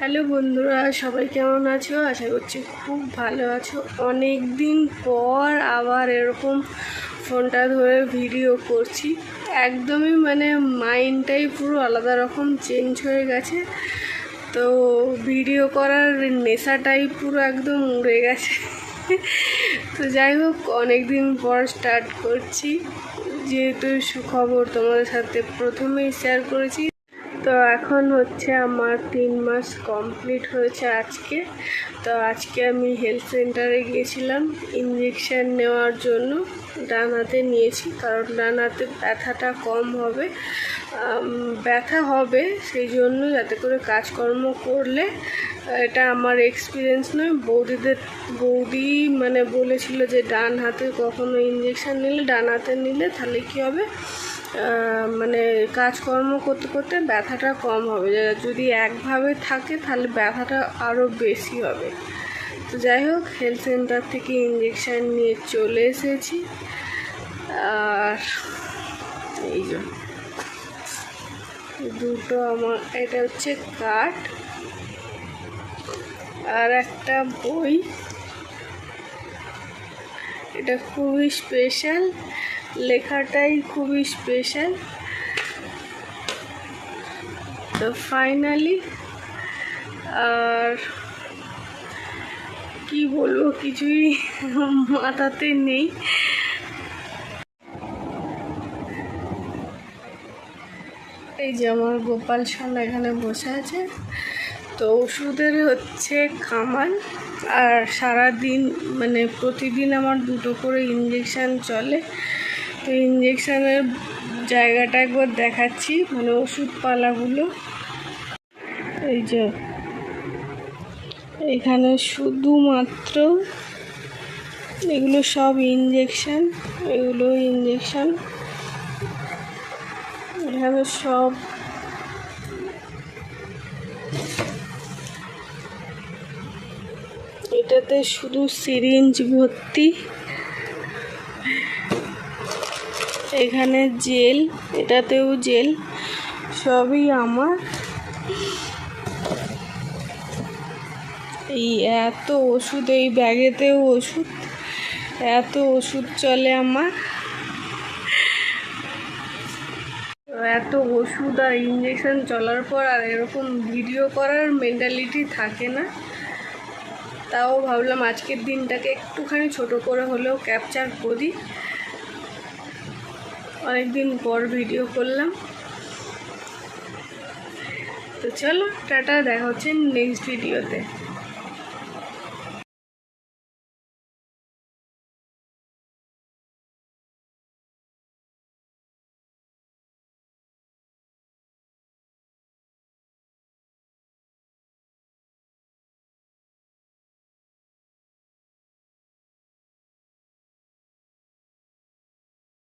Hello বন্ধুরা, সবাই কেমন আছো? আশা করছি খুব ভালো আছো। অনেক দিন পর আবার এরকম ফোনটা ধরে ভিডিও করছি। একদমই মানে মাইন্ডটাই পুরো আলাদা রকম চেঞ্জ হয়ে গেছে। তো ভিডিও করার নেশাটাই পুরো একদম উড়ে গেছে। তো যাই হোক অনেক দিন পর স্টার্ট করছি। যেহেতু সুখবর তোমাদের সাথে প্রথমেই শেয়ার করেছি। তো এখন হচ্ছে আমার তিন মাস কমপ্লিট হয়েছে আজকে। তো আজকে আমি হেলথ সেন্টারে গিয়েছিলাম ইঞ্জেকশান নেওয়ার জন্য ডান হাতে নিয়েছি, কারণ ডান হাতে ব্যথাটা কম হবে। ব্যথা হবে, সেই জন্য যাতে করে কাজকর্ম করলে, এটা আমার এক্সপিরিয়েন্স নয়। বৌদিদের, বৌদি মানে বলেছিল যে ডান হাতে কখনো ইঞ্জেকশান নিলে, ডান হাতে নিলে তাহলে কী হবে? মানে কাজকর্ম করতে করতে ব্যথাটা কম হবে। যদি একভাবে থাকে, তাহলে ব্যথাটা আরও বেশি হবে। তো যাই হোক হেলথ সেন্টার থেকে ইঞ্জেকশান নিয়ে চলে এসেছি। আর এই যে, দুটো আমার, এটা হচ্ছে কাঠ আর একটা বই। এটা খুবই স্পেশাল লেখাটাই খুবই স্পেশাল তো ফাইনালি আর কি বলব, কিছুই মাথাতে নেই। এই যে আমার গোপাল সোনা এখানে বসে আছে। তো ওষুধের হচ্ছে খামার আর সারা দিন মানে প্রতিদিন আমার দুটো করে ইঞ্জেকশান চলে। তো ইঞ্জেকশানের জায়গাটা একবার দেখাচ্ছি মানে ওষুধ পালাগুলো এই যে, এখানে শুধুমাত্র এগুলো সব ইঞ্জেকশান এগুলো ইঞ্জেকশান এখানে সব এটাতে শুধু সিরিঞ্জ ভর্তি। এখানে জেল, এটাতেও জেল। সবই আমার। এই এত ওষুধ, এই ব্যাগেতেও ওষুধ। এত ওষুধ চলে আমার। এত ওষুধ আর ইঞ্জেকশন চলার পর আর এরকম ভিডিও করার মেন্টালিটি থাকে না। তাও ভাবলাম আজকের দিনটাকে একটুখানি ছোট করে হলেও ক্যাপচার করি। অনেকদিন পর ভিডিও করলাম। তো চলো, টাটা, দেখা হচ্ছে নেক্সট ভিডিওতে